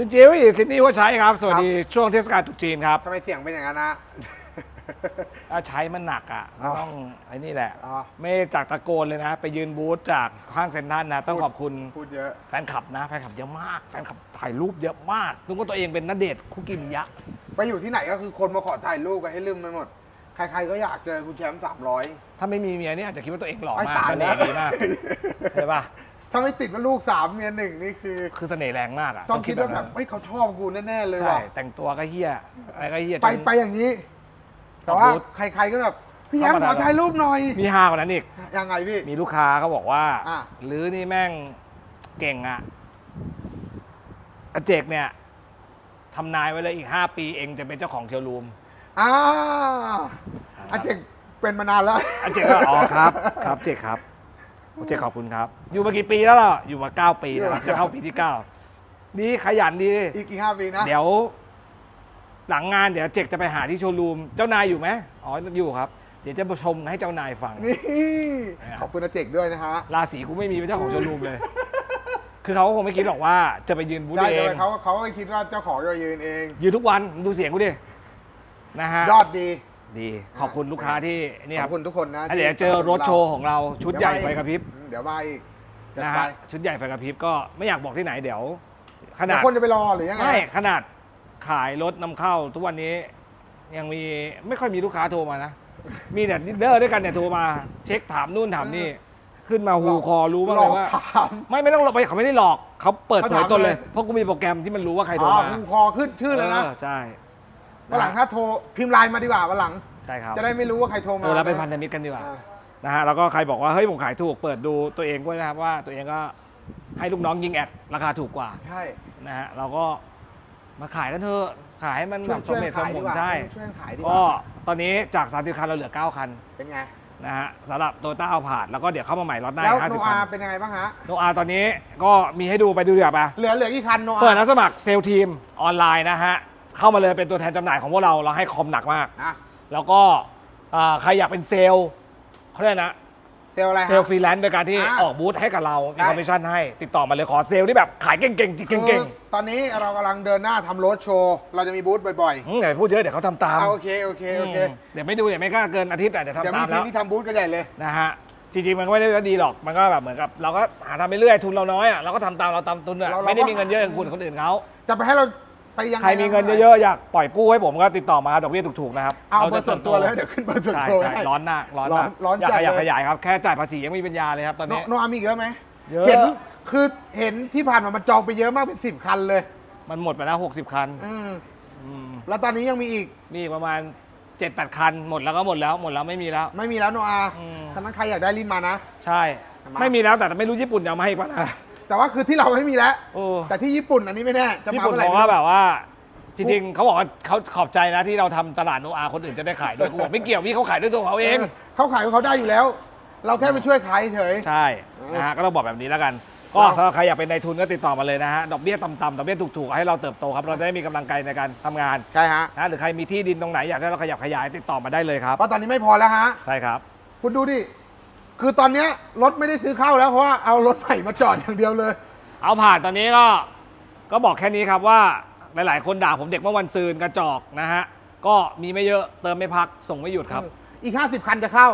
ซินจิวซินนี่ว่าใช้ครับ สวัสดีช่วงเทศกาลตรุษจีนครับทำไมเสียงเป็นอย่างนั้นนะถ้าใช้มันหนักอะอ๋อต้องไอ้นี่แหละอ๋อไม่จากตะโกนเลยนะ ไปยืนบูธจากห้างเซ็นทรัลนะ ต้องขอบคุณพูดเยอะแฟนคลับนะ แฟนคลับเยอะมาก แฟนคลับถ่ายรูปเยอะมากนึกว่าตัวเองเป็นนเดชน์คุกิมิยะ ไปอยู่ที่ไหนก็คือคนมาขอถ่ายรูปกันให้ลืมไปหมด ใครๆก็อยากเจอคุณแชมป์สามร้อยถ้าไม่มีเมียเนี่ยอาจจะคิดว่าตัวเองหล่อไอ้มากตายเสน่ห์แล้วดีมากใช่ปะ ถ้าไม่ติดว่าลูกสามเมียหนึ่งนี่คือคือเสน่ห์แรงมากอะต้องคิดว่าแบบนั้นเฮ้ยเขาชอบกูแน่ๆเลยใช่ว่ะแต่งตัวก็เฮี้ยอะไรก็เฮี้ยจน ไปไปอย่างนี้ แต่ว่าบูธใครๆก็แบบพี่แชมป์เข้ามาขอถ่ายรูปหน่อยมีฮากว่านั้นอีก ยังไงพี่ มีลูกค้าเขาบอกว่าอะ หรือนี่แม่งเก่งอะอาเจกเนี่ยทำนายไว้เลยอีก 5 ปีเองจะเป็นเจ้าของเชลรูมอ่าครับอาเจกเป็นมานานแล้วอาเจกก็อ๋อครับ ครับเจกครับ เจกขอบคุณครับ อยู่มากี่ปีแล้วล่ะ อยู่มา 9 ปีแล้วครับ จะเข้าปีที่9ดีขยันดี อีกกี่ห้าปีนะ เดี๋ยว หลังงานเดี๋ยวเจกจะไปหาที่โชว์รูม เจ้านายอยู่ไหมอ๋อ อยู่ครับ เดี๋ยวจะมาชมให้เจ้านายฟัง นี่เนี่ยขอบคุณอาเจกด้วยนะฮะ ราศีกูไม่มีเป็นเจ้าของโชว์รูมเลย คือเขาก็คงไม่คิดหรอกว่าจะไปยืนบูธใช่เอแต่ง เขาเขาก็คิดว่าเจ้าของจะยืนเอง ยืนทุกวันดูเสียงกูดิ นะฮะ ยอดดี ดี ขอบคุณลูกค้าที่นี่ขคอรับบคุณทุกคนนะอะเดี๋ยวเจอรถโชว์ของเราชุดใหญ่ไฟกระพริบ เดี๋ยวมาอีกจัดนะไปฮะชุดใหญ่ไฟกระพริบก็ไม่อยากบอกที่ไหนเดี๋ยว ขนาเดี๋ยดวคนจะไปรอหรือยังไง ไม่ขนาดขายรถนำเข้า ทุกวันนี้ยังมีไม่ค่อยมีลูกค้าโทรมานะ มีแต่ดีลเลอร์ด้วยกันเนี่ยโทรมา เช็คถามนู่นถามนี่ ขึ้นมาฮูคอรู้บ้างหลเลอกยว่า ถาม ไม่ไม่ต้องหลอกไปเขาไม่ได้หลอกเขาเปิดเผยเขาถามตนเลยเลย เพราะกูมีโปรแกรมที่มันรู้ว่าใครโทรอ๋อมาคูคอขึ้นชื่อเลยนะออใช่วันหลังถ้าโทรพิมพ์ไลน์มาดีกว่าวันหลัง ใช่ครับจะได้ไม่รู้ว่าใครโทรมาเออเราเป็นพันธมิตรกันดีกว่า อ่า นะฮะแล้วก็ใครบอกว่าเฮ้ยผมขายถูกเปิดดูตัวเองด้วยนะครับว่าตัวเองก็ให้ลูกน้องยิงแอดราคาถูกกว่าใช่นะฮะเราก็มาขายกันเถอะขายให้มันช่แบวยบสช่มวยเหตุสขามยผดีลกว่าใช่ช่วยขายดีกก็ว่าตอนนี้จาก30คันเราเหลือ 9 คันเป็นไงนะฮะสำหรับโตต้าเอาผาดแล้วก็เดี๋ยวเข้ามาใหม่รถหน้าแล้วอีกโน50อาคันเป็นยังไงบ้างฮะโนอาตอนนี้ก็มีให้ดูไปดูเดี๋ยวปะเหลือเหลือกี่คันโนอาเปิดรับสมัครเซลล์ทีมออนไลน์นะฮะเข้ามาเลยเป็นตัวแทนจำหน่ายของพวกเราเราให้คอมหนักมากอะแล้วก็อ่าใครอยากเป็นเซลล์ เขาเรียกนะเซลลอะไรเซลล์ฟรีแลนซ์โดยการที่อ่าออกบูธให้กับเรามีได้ คอมมิชชั่นให้ ติดต่อมาเลยขอเซลล์ที่แบบขายเก่งๆจริงเก่งคือตอนนี้เรากำลังเดินหน้าทำโรดโชว์ เราจะมีบูธบ่อยๆอืมอย่าไปพูดเยอะเดี๋ยวเขาทำตามๆเอาโอเค โอเค โอเคมเดี๋ยวไม่ดูเดี๋ยวไม่กล้าเกินอาทิตย์แต่เดี๋ยวเดี๋ยวทำมีตามทีแล้ว มที่ทำบูธกันใหญ่เลย นะฮะจริงๆมันก็ไม่ได้ว่าดีหรอกมันก็แบบเหมือนกับ เราก็หาทำไปเรื่อยทุนเราน้อยอะเราก็ทำตามเราตามทุนอะเราเราไม่ได้ก็มีเงินเยอะอย่างคุณคนอื่นเขาจะไปให้เรา ไปยังไงใครมีเงินเยอะๆอยากปล่อยกู้ให้ผมก็ติดต่อมาดอกเบี้ยถูกๆนะครับเอาจะเบอร์ส่วนตัวเลยเดี๋ยวขึ้นเบอร์ส่วนใช่ตัวใช่ให้ ร้อนหนักร้อนร้อมานกร้อนอยากจัดขยับเลย ขยายครับแค่จ่ายภาษียังไม่มีปัญญาเลยครับตอนโนนี้ โนอามีอีกเยอะไหมเยอะ เห็นคือเห็นที่ผ่านมามันจองไปเยอะมากเป็นสิบคันเลยมันหมดไปแล้ว60 คันอืมอืมแล้วตอนนี้ยังมีอีกมีประมาณ 7-8 คัน หมดแล้วก็หมดแล้วหมดแล้วไม่มีแล้ว ไม่มีแล้วโนอาอืมฉะนั้นใครอยากได้รีบมานะ ใช่ มา ไม่มีแล้วแต่ไม่รู้ญี่ปุ่นจะเอามาให้อีกป่ะนะ แต่ว่าคือที่เราไม่มีแล้ว โอ้ แต่ที่ญี่ปุ่นอันนี้ไม่แน่ จะญี่มาปุ่นเมื่อไหบร่อกไม่ว่ารู้แบบว่า จริงๆเขาบอกว่าเขาขอบใจนะที่เราทำตลาดโนอาคนอื่นจะได้ขายด้วยกูบอกไม่เกี่ยวพี่เขาขายด้วยตัวของเขาเอง เขาขายของเขาได้อยู่แล้ว เราแค่ไปช่วยขายเฉย ใช่นะฮะก็ต้องบอกแบบนี้แล้วกัน ก็เราสำหรับใครอยากเป็นนายทุนก็ติดต่อมาเลยนะฮะดอกเบี้ยต่ำๆดอกเบี้ยถูกๆให้เราเติบโตครับเราจะได้มีกำลังใจในการทำงานใช่ฮะนะหรือใครมีที่ดินตรงไหนอยากให้เราขยับขยายติดต่อมาได้เลยครับ เพราะตอนนี้ไม่พอแล้วฮะ ใช่ครับ คุณดูดิ คือตอนเนี้ยรถไม่ได้ซื้อเข้าแล้วเพราะว่าเอารถใหม่มาจอดอย่างเดียวเลย เอาผ่านตอนนี้ก็ก็บอกแค่นี้ครับว่าหลาย ๆ คนด่าผมเด็กเมื่อวันซืนกระจอกนะฮะก็มีไม่เยอะเติมไม่พักส่งไม่หยุดครับ อีก 50 คันจะเข้า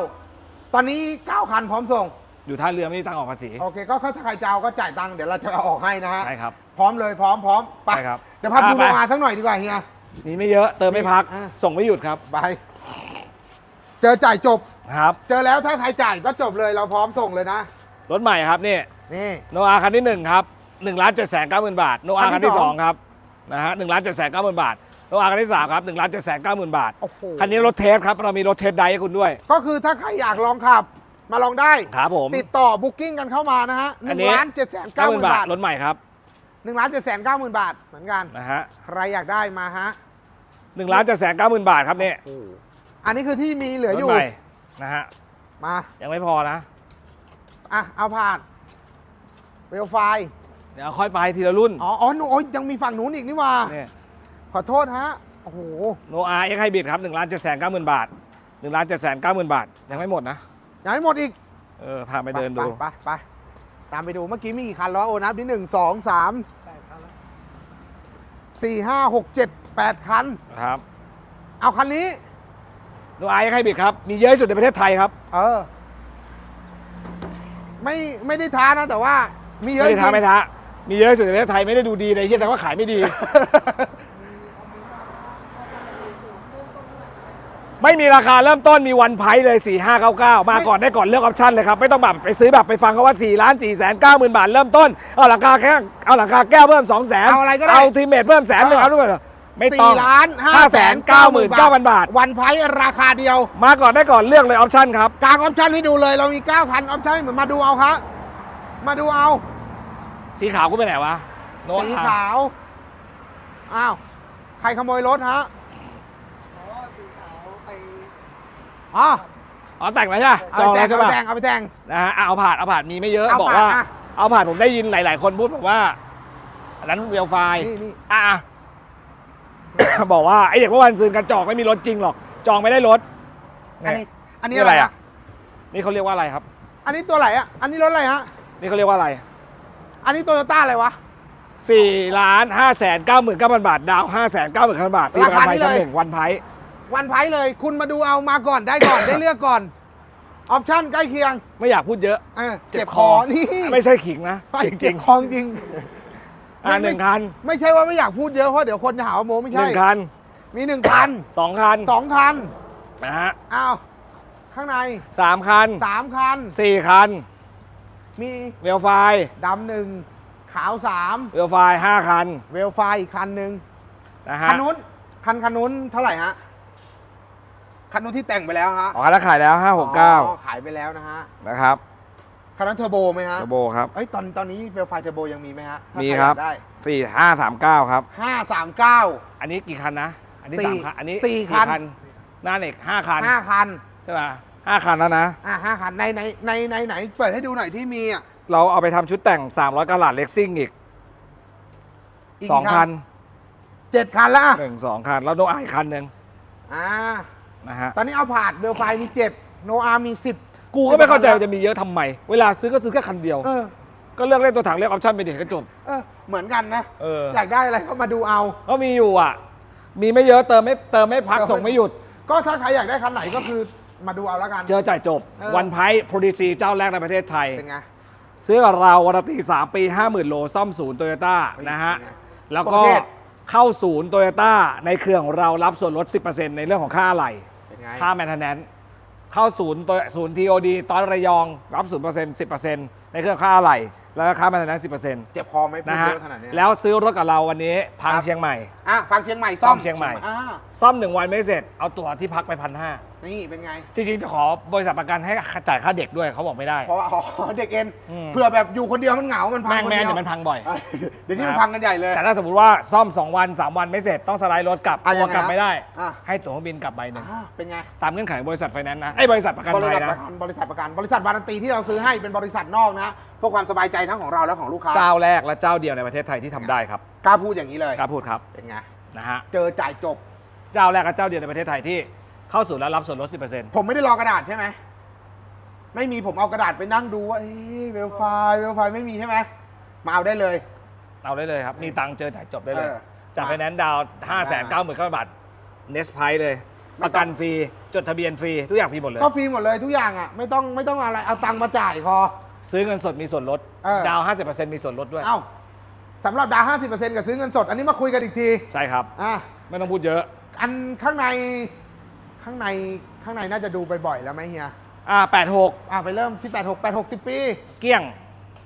ตอนนี้ 9 คันพร้อมส่ง อยู่ท่าเรือไม่มีตังค์ออกภาษีโอเค ก็ถ้าใครจะเอาก็จ่ายตังค์เดี๋ยวเราจะเอาออกให้นะฮะใช่ครับ พร้อมเลยพร้อมพร้อมไปใช่ครับเดี๋ยวพาดูไปโรงงานสักหน่อยดีกว่าเฮีย มีไม่เยอะเติมไม่พักอะ ส่งไม่หยุดครับ ไป เจอจ่ายจบ ครับ เจอแล้วถ้าใครจ่ายก็จบเลยเราพร้อมส่งเลยนะ รถใหม่ครับนี่นี่ โนอาคันที่หนึ่งครับหนึ่งล้านเจ็ดแสนเก้าหมื่นบาท โนอาคัคันนที่ที่สสอองงครับนะฮะหนึ่งล้านเจ็ดแสนเก้าหมื่นบาท โนอาคันที่สามครับหนึ่งล้านเจ็ดแสนเก้าหมื่นบาท โอ้โห คันนี้รถเทสครับเรามีรถเทสไดให้คุณด้วย ก็คือถ้าใครอยากลองขับ มาลองได้ ครับผม ติดต่อบุ๊กิ้งกันเข้ามานะฮะหอันนึ่นี้งล้านเจ็ดแสนเก้าหมื่นบาทรถใหม่ครับหนึ่งล้านเจ็ดแสนเก้าหมื่นบาทเหมือนกัน นะฮะใครอยากได้มาฮะหนึ่งล้านเจ็ดแสนเก้าหมื่นบาทครับนี่อันนี้คือที่มีเหลือรอถยู่ ใหม่ นะฮะ มายังไม่พอนะ อะเอาผ่านเวลไฟเดี๋ยวค่อยไปทีละรุ่นอ๋ออ๋อหนูโอ้ยยังมีฝั่งนู้นอีกนี่หว่า เนี่ยขอโทษฮะ โอ้โห โนอาเอ็กไฮบริดครับหนึ่งล้านเจ็ดแสนเก้าหมื่นบาทหนึ่งล้านเจ็ดแสนเก้าหมื่นบาท ยังไม่หมดนะ ยังไม่หมดอีกเออ พาไปเดินดู ไปไปไปตามไปดูเมื่อกี้มีกี่คันแล้วโอ้นับนิดหนึ่งสองสามสี่ห้าหกเจ็ดแปดคัน ครับ เอาคันนี้ โนไอให้บิดครับ มีเยอะที่สุดในประเทศไทยครับ เออ ไม่ไม่ได้ท้านะ แต่ว่า มีเยอะไม่ได้ท้าจริง ไม่ท้า มีเยอะที่สุดในประเทศไทยไม่ได้ดูดีเลยเฮียแต่ว่าขายไม่ดี ไม่มีราคาเริ่มต้นมีวันไพเลย 4599 มาก่อนได้ก่อนเลือกออปชั่นเลยครับ ไม่ต้องแบบไปซื้อแบบไปฟังเขาว่า4ล้าน4แสน9หมื่นบาทเริ่มต้น เอาหลังคาแค่เอาหลังคาแก้วเพิ่ม2แสนเอาอะไรก็ได้ เอาทีเมทเพิ่มแสนหนึ่งเอาด้วย ไม่ต้อสี่งล้านห้าแสน5 9 9 0 0 0 บาท วันไพรราคาเดียว มาก่อนได้ก่อนเลือกเลยออปชั่นครับกลางออปชั่นให้ดูเลยเรามี 9 คันออปชั่นเหมือนมาดูเอาครับมาดูเอา สีขาวกูไปไหนวะโน้ตสีอะขาว อ้าว ใครขโมยรถฮะอ๋ออ๋อแต่งแล้วใช่ปะเอาจองไปแล้วแต่งใช่เอาไปปะแต่งเอาไปแต่ง นะฮะอะเอาผ่านเอาผ่านมีไม่เยอะเอาบอกผ่านว่า อะ เอาผ่านผมได้ยินหลาย ๆ คนพูดบอกว่า อันนั้นเวลไฟนี่นี่อะ บอกว่าไอเด็กเมื่อวันซืนกระจอกไม่มีรถจริงหรอก จองไม่ได้รถอันนี้ อันนี้นี่อะอะไรไรอะอะ นี่เขาเรียกว่าอะไรครับ อันนี้ตัวไหนอะ อันนี้รถอะไรฮะ นี่เขาเรียกว่าอะไร อันนี้โตโยต้าอะไรวะสี่ล้านห้าแสนเก้าหมื่นเก้าพันบาท ดาวห้าแสนเก้าหมื่นเก้าพันบาทฟรีประกันภัยชั้นหนึ่งวันไพวันไพรเลย คุณมาดูเอามาก่อนได้ก่อนได้เลือกก่อน ออปชั่นใกล้เคียง ไม่อยากพูดเยอะเออเจ็เจ็บบคคออนี่ ไม่ใช่ขิงนะไม่จเจ็ริบงคอจริงๆ อะหนึ่งคันไม่ใช่ว่าไม่อยากพูดเยอะเพราะเดี๋ยวคนจะหาว่าโมไม่หใช่ นึ่งคันมีหนึ่งคันสองคันสองคันนะฮะอ้าวข้างในสามคันสามคัน สี่คันมีเวลไฟดำหนึ่งขาวสามเวลไฟห้าคันเวลไฟอีกคันหนึ่งนะฮะคันนู้นคันคันนู้นเท่าไหร่ฮะคันนู้นที่แต่งไปแล้วฮะอ๋อแล้วขายแล้วอ๋อ569ขายไปแล้วนะฮะนะครับ คันนั้นเทอร์โบไหมฮะเทอร์โบครับ เอ้ยตอนตอนนี้เวลไฟเทอร์โบยังมีไหมฮะถ้ามีใคครับอยากได้4539ครับ ห้าสามเก้า อันนี้กี่คันนะ อันนี้สี่สามคันอันนี้สี่คัน หน้าเน็กห้าคันห้าคันใช่ป่ะห้าคันแล้วนะ อ่าห้าคันในในในในไหนเปิดให้ดูหน่อยที่มีอะเราเอาไปทำชุดแต่ง 300กะลัดเล็กซิ่งอีกอีกสองกี่คัน เจ็ดคันละหนึ่งสองคัน แล้วโนไอคันหนึ่งอ่า นะฮะ ตอนนี้เอาผ่านเวลไฟมีเจ็ดโนอามีสิบ กูก็ไม่เข้าใจว่าจะมีเยอะทำไม เวลาซื้อก็ซื้อแค่คันเดียว เออก็เลือกเล่นตัวถังเลือกออปชั่นไปเด็กก็จบ เออเหมือนกันนะเอออ ยากได้อะไรก็มาดูเอา ก็มีอยู่อะ มีไม่เยอะเติมไม่เติมไม่พักส่งไม่หยุด ก็ถ้าใครอยากได้คันไหนก็คือมาดูเอาแล้วกัน เจอจ่ายจบ เออ วันไพโปรดีซีเจ้าแรกในประเทศไทย เป็นไง ซื้อกับเราวารันตี 3 ปี 50,000 โลซ่อมศูนย์โตโยต้าเฮ้ยนะฮะ เป็นไงแล้วก็ประเภทเข้าศูนย์โตโยต้าในเครือของเรารับส่วนลด 10%ในเรื่องของค่าอะไหล่เป็นไง ค่าแมนเทนแนน เข้าศูนย์ตัวศูนย์ TOD ตอนระยองรับ0% 10%ในเครื่องค่าอะไหล่แล้วก็ค่าแมนเทนแนน10%เจ็บคอไหมพูดนะฮะเยอะขนาดเนี้ยแล้วซื้อรถกับเราวันนี้พังครับเชียงใหม่ อะฟังเชียงใหม่ซ่ซ่ออมเชียงใหม่ อ่า ซ่อมหนึ่งวันไม่เสร็จเอาตั๋วที่พักไปพันห้า นี่เป็นไง จริงๆจะขอบริษัทประกันให้จ่ายค่าเด็กด้วยเขาบอกไม่ได้ เพราะว่าอ๋อเด็กเอ็นอืม เผื่อแบบอยู่คนเดียวมันเหงา มันพังแม่งคนแม่เดียวเดี๋ยวมันพังบ่อย เออเดี๋ยวนี้นะมันพังกันใหญ่เลย แต่ถ้าสมมติว่าซ่อม 2 วัน 3 วันไม่เสร็จต้องสไลด์รถกลับอะตัยัวงไงกลับไม่ได้ อะ ให้ตั๋วเครื่องบินกลับใบหนึ่งอ่าเป็นไง ตามเงื่อนไขของบริษัทไฟแนนซ์นะไอ้ยบริษัทประกันบริภัษัยทปนะ ระกันบริษัทประกันบริษัทวารันตีที่เราซื้อให้เป็นบริษัทนอกนะเพื่อความสบายใจทั้งของเราและของลูกค้าเจ้าแรกและเจ้าเดียวในประเทศไทยที่ทำได้ครับกล้าพูดอย่างนี้เลยกล้าพูดครับเป็นไง นะฮะเจอจ่ายจบ เจ้าแรกและเจ้าเดียวในประเทศไทยที่ เข้าสู่แล้วรับส่วนลด 10%ผมไม่ได้รอกระดาษใช่ไหม ไม่มีผมเอากระดาษไปนั่งดูว่าเอ้ยเวลไฟล์เวลไฟล์ไม่มีใช่ไหม มาเอาได้เลย เอาได้เลยครับ มีตังค์เจอจ่ายจบได้เลย เออจากไฟแนนซ์ดาว5 9 9 0 0 0บาทเนสไพเลย ไม่ต้องประกันฟรี จดทะเบียนฟรี ทุกอย่างฟรีหมดเลย ก็ฟรีหมดเลยทุกอย่างอะ ไม่ต้องไม่ต้องอะไรเอาตังค์มาจ่ายพอ ซื้อเงินสดมีส่วนลด เออ ดาว 50%มีส่วนลดด้วย เอ้าสำหรับดาวห้าสิบเปอร์เซ็นต์กับซื้อเงินสด อันนี้มาคุยกันอีกทีใช่ครับ อะ ไม่ต้องพูดเยอะ อันข้างใน ข้างในข้างในน่าจะดูบ่อยๆแล้วไหมเฮียอ่า86 อะไปเริ่มที่86 86 10 ปี เกี้ยง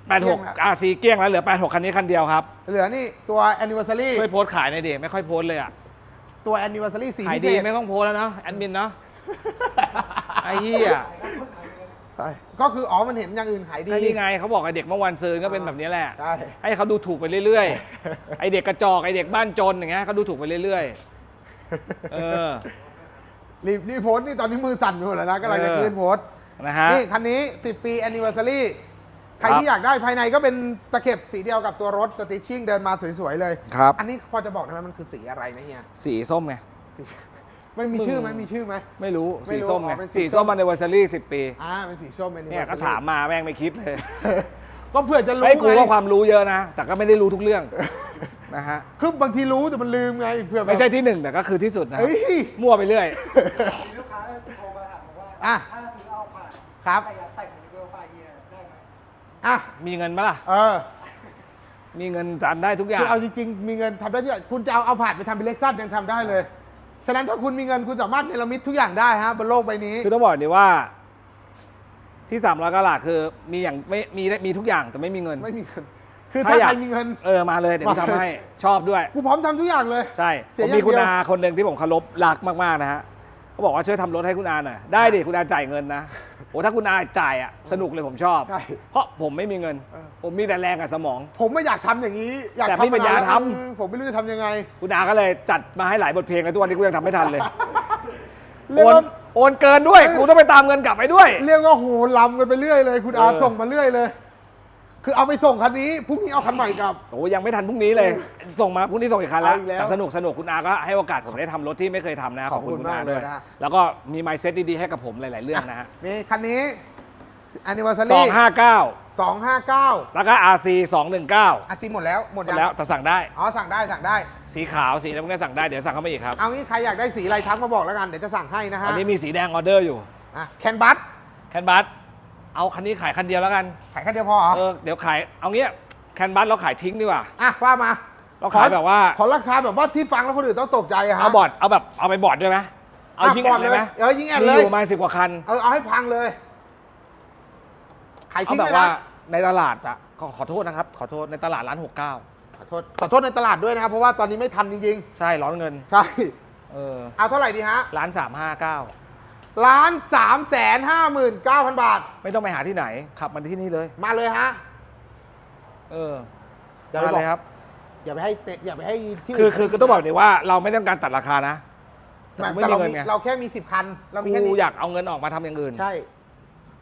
เกลี้ยงแล้ว86 RC เกี้ยงแล้วเหลือ 86 คันนี้คันเดียวครับ เหลือนี่ตัว anniversary ช่วยโพสต์ขายหน่อยดิไม่ค่อยโพสต์เลยอะตัว anniversary สีขายพิเศดีษไม่ต้องโพสต์แล้วเนาะแอดมินเนาะไอ้เหี้ยก็คืออ๋อมันเห็นอย่างอื่นขายดี ก็นี่ไงเขาบอกไอ้เด็กเมื่อวันซืนก็เป็นแบบนี้แหละ ใช่ ให้เขาดูถูกไปเรื่อยๆ ไอเด็กกระจอกไอเด็กบ้านจนอย่างเงี้ยเขาดูถูกไปเรื่อยๆ เออ รีบรีบโพสต์นี่ตอนนี้มือสั่นไปหมดแล้วนะก็เลยจะเออขึ้นโพสต์นะฮะ นี่คันนี้ 10 ปี anniversary ใครครับที่อยากได้ภายในก็เป็นตะเข็บสีเดียวกับตัวรถสติชชิ่งเดินมาสวยๆเลยครับ อันนี้พอจะบอกได้ไหมมันคือสีอะไรนะเฮียสีส้มไง สีไม่มีชื่อไหมมีชื่อไหม ไม่รู้ ไม่สีรู้ส้มไง อ๋อเป็นสีสีส้ส้มมมันในวันซารี่สิบปี อ่าเป็นสีส้ม anniversary เนี่ยก็ถามมาแม่งไม่คิดเลย ก็เผื่อจะรู้ไอ้ยกูไงก็ความรู้เยอะนะ แต่ก็ไม่ได้รู้ทุกเรื่องนะฮะ คือบางทีรู้แต่มันลืมไงเผื่อแบบไม่ใช่ที่หนึ่งแต่ก็คือที่สุดนะครัเอ้บย มั่วไปเรื่อย มีลูกค้าโทรมาถามผมว่าอะ ถ้าซื้อเอาผ่านครับแต่อยากแต่งเป็นเวลไฟเฮียได้ไหม อะมีเงินปะล่ะ เออมีเงินจันได้ทุกอย่าง คือเอาจริง ๆ มีเงินทำได้ทุกอย่างคุณจะเอาเอาผ่านไปทำเป็นเล็กซัสยังทำได้เลย ฉะนั้นถ้าคุณมีเงินคุณสามารถเนรมิตทุกอย่างได้ฮะบนโลกใบนี้ คือต้องบอกนี่ว่า ที่สามร้อยกะลาคือมีอย่างไม่มีได้มีทุกอย่างแต่ไม่มีเงิน ไม่มีเงิน คือถ้าถ้าอยาก ใครมีเงิน เออมาเลยเดี๋ยวกูมาเลย ทำให้ชอบด้วย กูพร้อมทำทุกอย่างเลย ใช่เสีผยมมีคุณอย่างเดียว อาคนหนึ่งที่ผมเคารพรักมากๆนะฮะเขาบอกว่าช่วยทำรถให้คุณอาหน่อยได้ดิคุณอาจ่ายเงินนะโอ้ถ้าคุณอาจ่ายอะสนุกเลยผมชอบ ใช่ เพราะผมไม่มีเงิน เออ ผมมีแต่แรงกับสมอง ผมไม่อยากทำอย่างนี้ อยากแต่ทำไม่มีปัญญาแล้วทำ เออผมไม่รู้จะทำยังไง คุณอาก็เลยจัดมาให้หลายบทเพลงแล้วทุกวันนี้กูยังทำไม่ทันเลย เรียโอกนว่า โอนเกินด้วย กูต้องไปตามเงินกลับไปด้วย เรียกว่าโหลำกันไปเรื่อยเลย คุณอาเออ ส่งมาเรื่อยเลย คือเอาไปส่งคันนี้พรุ่งนี้เอาคันใหม่กลับ โอ้ยังไม่ทันพรุ่งนี้เลย ส่งมาพรุ่งนี้ส่งอีกคันแล้วเอาอีกแล้วแต่สนุกสนุกคุณอาก็ให้โอกาสผมได้ทำรถที่ไม่เคยทำนะขอบคุณขอบคุณคุณอามากด้วย เลยนะ แล้วก็มีไมซ์เซ็ตดีๆให้กับผมหลาย ๆ เรื่องนะฮะนี่คันนี้ anniversary สองห้าเก้าสองห้าเก้าแล้วก็ RC 219หอาซีหมดแล้วหมดมดยังแล้วแต่สั่งได้ อ๋อสั่งได้สั่งได้ สีขาวสีน้ำเงินสั่งได้เดี๋ยวสั่งเข้ามาอีกครับ เอางี้ใครอยากได้สีอะไรทักมาบอกแล้วกันเดี๋ยวจะสั่งให้นะตฮะอนนี้มีสีแดงออเดอร์อยู่อะแคนบัสแคนบัสเอาคันนี้ขายคันเดียวแล้วกัน ขายคันเดียวพอเหรอเออเดี๋ยวขาย เอางี้แคนบัสเราขายทิ้งดีกว่า อะว่ามาเราขายแบบว่า ขอราคาแบบว่าที่ฟังแล้วคนอื่นต้องตกใจอะฮะ เอาบอร์ดเอาแบบเอาไปบอร์ดด้วยไหมเอาอะยิงแอดเลยไหมบอร์ดเลยเออยิงแอดมีเลยอยู่ประมาณสิบกว่าคัน เออเอาให้พังเลย ขายเอาทิ้งแบบเลยว่านะในตลาดอะขอขอโทษนะครับ ขอโทษในตลาดร้านหกเก้าขอโทษขอโทษในตลาดด้วยนะครับ เพราะว่าตอนนี้ไม่ทันจริงใช่ร้อนเงิน ๆ ใช่ เออเอาเท่าไหร่ดีฮะร้านสามห้าเก้าล้านสามแสนห้าหมื่นเก้าพันบาท ไม่ต้องไปหาที่ไหน ขับมาที่นี่เลย มาเลยฮะ เอออย่าไปมาบเลอกยครับ อย่าไปให้เตะอย่าไปให้ที่คืออื่นคือคือต้องบอกเลยว่าเราไม่ต้องการตัดราคานะแต่ไม่ไม่แต่มีเราเงินมีไงเราแค่มีสิบคัน เรามีกูแค่นี้อยากเอาเงินออกมาทำอย่างอื่น ใช่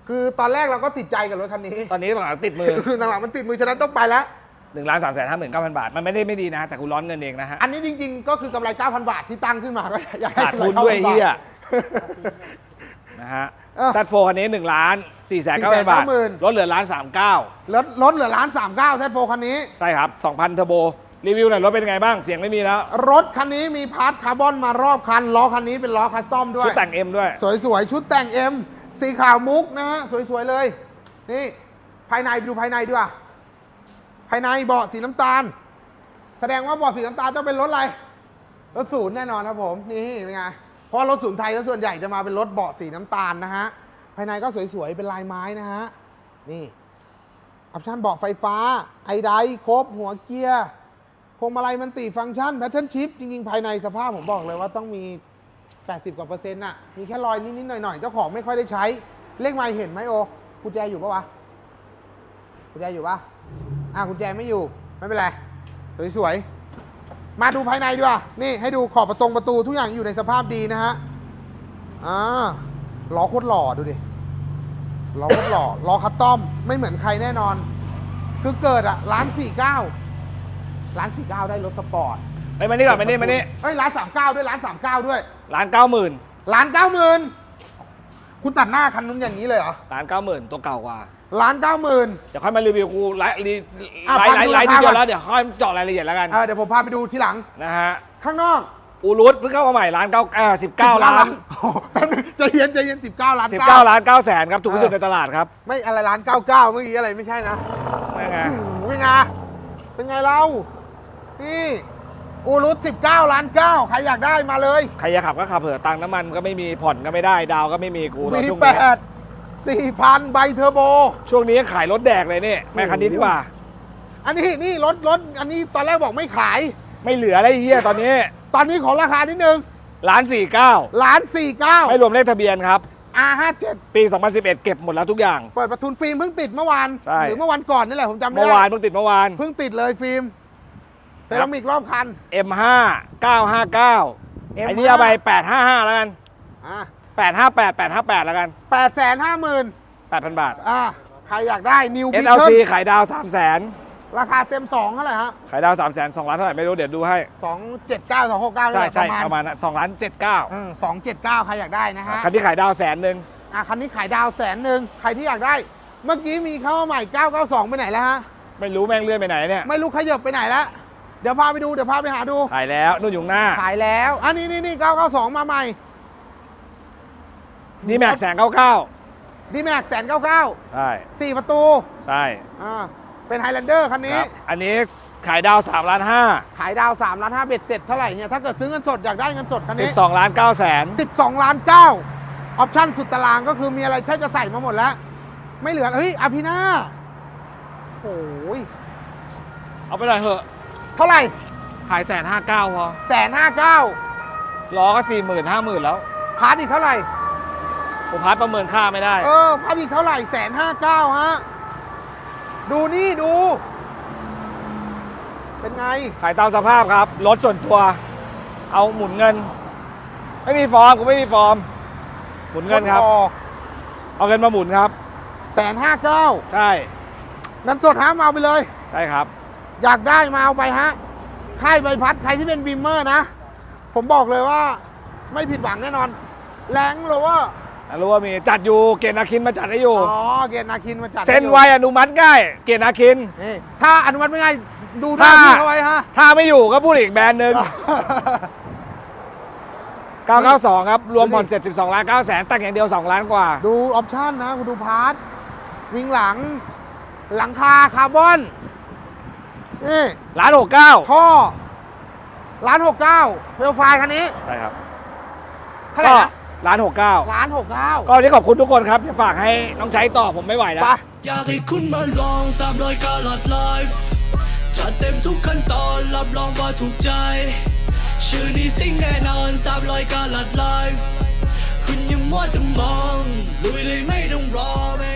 คือตอนแรกเราก็ติดใจกับรถคันนี้ ตอนนี้หลังติดมือ คือหลังๆมันติดมือฉะนั้นต้องไปแล้ว หนึ่งล้านสามแสนห้าหมื่นเก้าพันบาท มันไม่ได้ไม่ดีนะ แต่กูร้อนเงินเองนะฮะ อันนี้จริงๆ ก็คือกำไร 9,000 บาทที่ตั้งขึ้นมาก็อยากให้ขาดกำไรทุนด้วย9,000เฮียบาทนะฮะเออซัดโฟคันนี้หนึ่งล้านสี่แสนเก้าพันบาท490,000ลดเหลือล้านสามเก้าลดลดเหลือล้านสามเก้าแซดโฟคันนี้ ใช่ครับสองพันเทอร์โบรีวิวหน่อยรถเป็นยังไงบ้างเสียงไม่มีแล้ว รถคันนี้มีพาร์ทคาร์บอนมารอบคันล้อคันนี้เป็นล้อคัสตอมด้วยชุดแต่งเอ็มด้วย สวยๆชุดแต่งเอ็ม สีขาวมุกนะฮะสวยๆเลย นี่ภายในไปดูภายในดีกว่า ภายในเบาะสีน้ำตาล แสดงว่าเบาะสีน้ำตาลต้องเป็นรถอะไร รถศูนย์แน่นอนครับผม นี่เป็นไง เพราะรถศูนย์ไทยก็ส่วนใหญ่จะมาเป็นรถเบาะสีน้ำตาลนะฮะ ภายในก็สวยๆ เป็นลายไม้นะฮะ นี่ ออปชั่นเบาะไฟฟ้า ไอไดครบ หัวเกียร์พวงมาลัยมันติฟังก์ชันแพทเทิร์นชิพจริงๆ ภายในสภาพผมบอกเลยว่าต้องมี 80 กว่าเปอร์เซ็นต์น่ะ มีแค่รอยนิดๆหน่อยๆ เจ้าของไม่ค่อยได้ใช้ เลขไม้เห็นไหมโอกุญแจอยู่ปะวะ กุญแจอยู่ปะอะกุญแจไม่อยู่ ไม่เป็นไร สวยๆ มาดูภายในดีกว่า นี่ให้ดูขอบประตงประตูทุกอย่างอยู่ในสภาพดีนะฮะ อ่า ล้อโคตรหล่อดูดิ ล้อโคตรหล่อ ล้อคัสตอม ไม่เหมือนใครแน่นอน คือเกิดอะร้านสี่เก้าร้านสี่เก้าได้รถสปอร์ต ไปมานี่ก่อนมานี่มานี่เอ้ยร้านสามเก้าด้วยร้านสามเก้าด้วยล้านเก้าหมื่นร้านเก้าหมื่นคุณตัดหน้าคันนู้นอย่างนี้เลยเหรอล้านเก้าหมื่นตัวเก่ากว่าร้านเก้าหมื่นเดี๋ยวค่อยมารีวิวกูไลฟ์รีอะไลฟังฟ์ดูไลฟ์ราคาทีเดียก่อวนแล้วเดี๋ยวค่อยเจาะรายละเอียดแล้วกันเออเดี๋ยวผมพาไปดูทีหลังนะฮะข้างนอกอูรุตเพิ่งเข้ามาใหม่ล้านเก้าเออสิบเก้าล้านโอ้โหแป๊บนึงใจเย็นใจเย็นสิบเก้าล้านสิบเก้าล้านเก้าแสนครับถูกที่สุดเออในตลาดครับ ไม่อะไรร้านเก้าเก้าเมื่อกี้อะไรไม่ใช่นะนี่ไงโอ้โหเป็นไงเป็นไงเรานี่ อูรุต19ล้านเก้าใครอยากได้มาเลยใครจะขับก็ขับเถอะตังค์น้ำมันก็ไม่มีผ่อนก็ไม่ได้ ดาวก็ไม่มีกูตอนมีช่วงแปนี้ดสี่พันใบเทอร์โบ ช่วงนี้ขายรถแดกเลยนี่แม่คันนี้ดีกว่า อันนี้นี่รถรถอันนี้ตอนแรกบอกไม่ขาย ไม่เหลืออะไรเฮียตอนนี้ตอนนี้ขอราคานิดนึงล้านสี่เก้าล้านสี่เก้า ไม่รวมเลขทะเบียนครับ R57 ปี 2011 เก็บหมดแล้วทุกอย่าง เปิดประทุนฟิล์มเพิ่งติดเมื่อวานใช่ หรือเมื่อวันก่อนนี่แหละผมจำไม่เมื่อได้วานเพิ่งติดเมื่อวาน เพิ่งติดเลยฟิล์ม เซรามิกรอบคัน M5 959 M5 ไอ้นี่เอาไป 855 แล้วกัน อ่า858 858 แล้วกันแปดแสนห้าหมื่น8,000 บาท อ่าใครอยากได้นิวพิ SLC ขายดาว 300,000 ราคาเต็มสองเท่าไหร่ฮะขายดาว 300,000 2ล้านเท่าไหร่ไม่รู้เดี๋ยวดูให้ สองเจ็ดเก้าสองหกเก้าใช่ใช่ประมาณประมาณนั้น2ล้าน79สองเจ็ดเก้าใครอยากได้นะฮะคันที่ขายดาวแสนหนึ่งอะคันนี้ขายดาวแสนหนึ่งใครที่อยากได้ เมื่อกี้มีเข้ามาใหม่ 992 ไปไหนแล้วฮะ ไม่รู้แม่งเลื่อนไปไหนเนี่ย ไม่รู้ขยับไปไหนแล้วเดี๋ยวพาไปดูเดี๋ยวพาไปหาดูขายแล้วนู่นอยู่ข้างหน้า ขายแล้วอันนี้นี่นี่992มาใหม่ดีแม็กแสนเก้าเก้าดีแม็กแสนเก้าเก้าใช่สี่ประตูใช่อ่าเป็นไฮแลนเดอร์คันคนี้รับอันนี้ขายดาว3ล้านห้าขายดาว3ล้าน5เบ็ดเสร็จเท่าไหร่เนี่ยถ้าเกิดซื้อเงินสดอยากได้เงินสดคันสินี้บสองล้านเก้าแสน12 ล้าน9ออปชั่นสุดตารางก็คือมีอะไรแทบจะใส่มาหมดแล้ว ไม่เหลือเฮ้ยอาพีนาโอ้ยเอาไปหน่อยเถอะ เท่าไหร่ขายแสนห้าเก้าพอแสนห้าเก้าล้อก็สี่หมื่นห้าหมื่นแล้วพาร์ทอีกเท่าไหร่ผมพาร์ทประเมินค่าไม่ได้ เออพาร์ทอีกเท่าไหร่แสนห้าเก้าฮะ ดูนี่ดู เป็นไง ขายตามสภาพครับ รถส่วนตัว เอาหมุนเงิน ไม่มีฟอร์มกูไม่มีฟอร์ม หมุนเงินครับ เอาเงินมาหมุนครับแสนห้าเก้าใช่เงินสดฮะมาเอาไปเลย ใช่ครับ อยากได้มาเอาไปฮะ ค่ายใบพัดใครที่เป็นบีมเมอร์นะ ผมบอกเลยว่าไม่ผิดหวังแน่นอน แรงโลว่ารู้ว่ามีจัดอยู่เกณฑ์อาคินมาจัดให้อยู่ อ๋อ เกณฑ์นาคินมาจัดเซ็นให้อยู่ไวอนุมัติง่าย เกณฑ์อาคิน นี่ถ้าอนุมัติไม่ง่ายดูหน้าถ้าพี่เขาไว้ฮะ ถ้าไม่อยู่ก็พูดอีกแบรนด์หนึ่ง992 ครับ รวมผ่อนดูดิ72ล้าน9แสนตั้งอย่างเดียว 2 ล้านกว่า ดูออปชั่นนะ คุณดูพาร์ท วิงหลัง หลังคาคาร์บอน นี่ล้าน69ท่อร้านหกเก้าเวลไฟคันนี้ใช่ครับเท่าไหร่ก็นะล้าน69ร้านหกเก้าก็วันนี้ขอบคุณทุกคนครับที่ฝากให้น้องใช้ต่อผมไม่ไหวแล้วไปอยากให้คุณมาลองสามรอยกาลัดไลฟ์จัดเต็มทุกขั้นตอนรับรองว่าถูกใจ ชื่อนี้สิ่งแน่นอนสามรอยกาลัดไลฟ์คุณอยังมัวแต่มองลุยเลยไม่ต้องรอไม่ต้อง